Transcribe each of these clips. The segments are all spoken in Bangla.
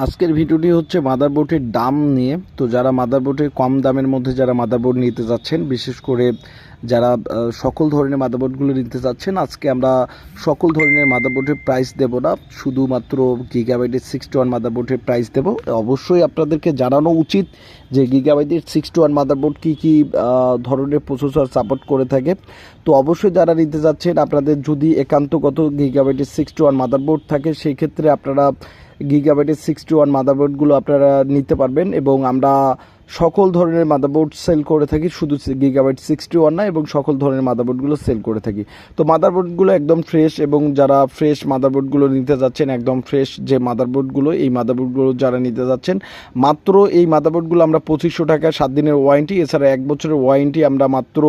আজকের ভিডিওটি হচ্ছে মাদারবোর্ডের দাম নিয়ে। তো যারা মাদারবোর্ডের কম দামের মধ্যে যারা মাদারবোর্ড নিতে যাচ্ছেন, বিশেষ করে যারা সকল ধরনের মাদারবোর্ডগুলো নিতে যাচ্ছেন, আজকে আমরা সকল ধরনের মাদারবোর্ডের প্রাইস দেব না, শুধুমাত্র গিগাবাইটের সিক্সটি ওয়ান মাদারবোর্ডের প্রাইস দেব। অবশ্যই আপনাদেরকে জানানো উচিত যে গিগাবাইটের সিক্সটি ওয়ান মাদারবোর্ড কী কী ধরনের প্রসেসর সাপোর্ট করে থাকে। তো অবশ্যই যারা নিতে যাচ্ছেন, আপনাদের যদি একান্তগত গিগাবাইটের সিক্সটি ওয়ান মাদারবোর্ড থাকে সেই ক্ষেত্রে আপনারা গিগাবাইটের সিক্সটি ওয়ান মাদারবোর্ডগুলো আপনারা নিতে পারবেন এবং আমরা সকল ধরনের মাদারবোর্ড সেল করে থাকি, শুধু গিগাবাইট সিক্সটি ওয়ান না, এবং সকল ধরনের মাদারবোর্ডগুলো সেল করে থাকি। তো মাদারবোর্ডগুলো একদম ফ্রেশ এবং যারা ফ্রেশ মাদারবোর্ডগুলো নিতে যাচ্ছেন, একদম ফ্রেশ যে মাদারবোর্ডগুলো, এই মাদারবোর্ডগুলো যারা নিতে যাচ্ছেন, মাত্র এই মাদারবোর্ডগুলো আমরা পঁচিশশো টাকা, সাত দিনের ওয়ারেন্টি এছাড়া এক বছরের ওয়ারেন্টি আমরা মাত্র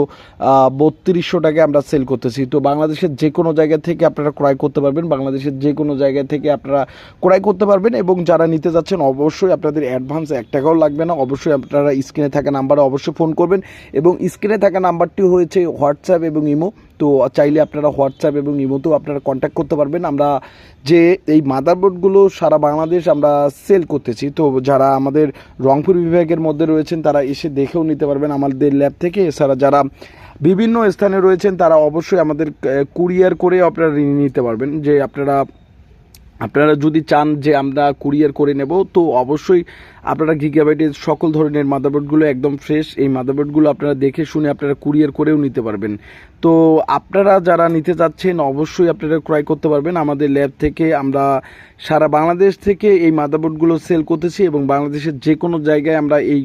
বত্রিশশো টাকায় আমরা সেল করতেছি। তো বাংলাদেশের যে কোনো জায়গা থেকে আপনারা ক্রয় করতে পারবেন, বাংলাদেশের যে কোনো জায়গা থেকে আপনারা ক্রয় করতে পারবেন, এবং যারা নিতে যাচ্ছেন, অবশ্যই আপনাদের অ্যাডভান্স এক টাকাও লাগবে না, অবশ্যই আপনারা স্ক্রিনে থাকা নাম্বারে অবশ্যই ফোন করবেন এবং স্ক্রিনে থাকা নাম্বারটি হয়েছে হোয়াটসঅ্যাপ এবং ইমো। তো চাইলে আপনারা হোয়াটসঅ্যাপ এবং ইমোতেও আপনারা কন্ট্যাক্ট করতে পারবেন। আমরা যে এই মাদারবোর্ডগুলো সারা বাংলাদেশ আমরা সেল করতেছি, তো যারা আমাদের রংপুর বিভাগের মধ্যে রয়েছেন, তারা এসে দেখেও নিতে পারবেন আমাদের ল্যাব থেকে। এছাড়া যারা বিভিন্ন স্থানে রয়েছেন, তারা অবশ্যই আমাদের কুরিয়ার করে আপনারা নিতে পারবেন যে আপনারা আপনারা যদি চান যে আমরা কুরিয়ার করে নেব, তো অবশ্যই আপনারা গিগাবাইটের সকল ধরনের মাদারবোর্ডগুলো একদম ফ্রেশ, এই মাদারবোর্ডগুলো আপনারা দেখে শুনে আপনারা কুরিয়ার করেও নিতে পারবেন। তো আপনারা যারা নিতে চাচ্ছেন, অবশ্যই আপনারা ক্রয় করতে পারবেন। আমাদের ল্যাব থেকে আমরা সারা বাংলাদেশ থেকে এই মাদারবোর্ডগুলো সেল করতেছি এবং বাংলাদেশের যে কোনো জায়গায় আমরা এই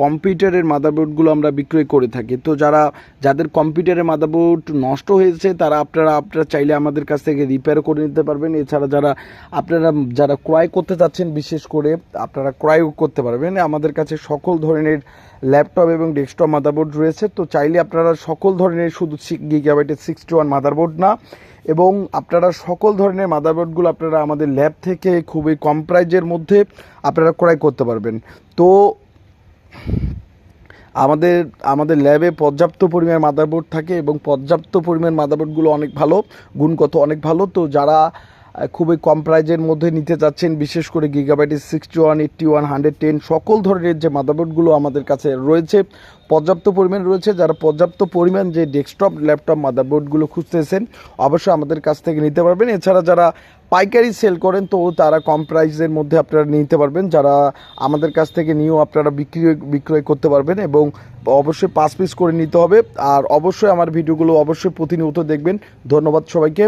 কম্পিউটারের মাদারবোর্ডগুলো আমরা বিক্রয় করে থাকি। তো যারা, যাদের কম্পিউটারের মাদারবোর্ড নষ্ট হয়েছে, তারা আপনারা আপনারা চাইলে আমাদের কাছ থেকে রিপেয়ার করে নিতে পারবেন। এছাড়া যারা, আপনারা যারা ক্রয় করতে চাচ্ছেন বিশেষ করে আপনারা ক্রয় করতে পারবেন। আমাদের কাছে সকল ধরনের ল্যাপটপ এবং ডেস্কটপ মাদারবোর্ড রয়েছে। তো চাইলে আপনারা সকল ধরনের, শুধু গিগাবাইটের সিক্সটি ওয়ান মাদারবোর্ড না, এবং আপনারা সকল ধরনের মাদারবোর্ডগুলো আপনারা আমাদের ল্যাব থেকে খুবই কম প্রাইজের মধ্যে আপনারা ক্রয় করতে পারবেন। তো আমাদের আমাদের ল্যাবে পর্যাপ্ত পরিমাণ মাদারবোর্ড থাকে এবং পর্যাপ্ত পরিমাণ মাদারবোর্ডগুলো অনেক ভালো, গুণগত অনেক ভালো। তো যারা খুবই কম প্রাইজের মধ্যে নিতে চাচ্ছেন বিশেষ করে গিগাবাইটের sixty one eighty one hundred ten সকল ধরনের যে মাদারবোর্ডগুলো আমাদের কাছে রয়েছে, পর্যাপ্ত পরিমাণ রয়েছে। যারা পর্যাপ্ত পরিমাণ যে ডেস্কটপ ল্যাপটপ মাদারবোর্ডগুলো খুঁজতেছেন, অবশ্যই আমাদের কাছ থেকে নিতে পারবেন। এছাড়া যারা পাইকারি সেল করেন, তো তারা কম প্রাইসের মধ্যে আপনারা নিতে পারবেন। যারা আমাদের কাছ থেকে নিয়েও আপনারা বিক্রি, বিক্রয় করতে পারবেন এবং অবশ্যই পাঁচ পিস করে নিতে হবে। আর অবশ্যই আমার ভিডিওগুলো অবশ্যই প্রতিনিয়ত দেখবেন। ধন্যবাদ সবাইকে।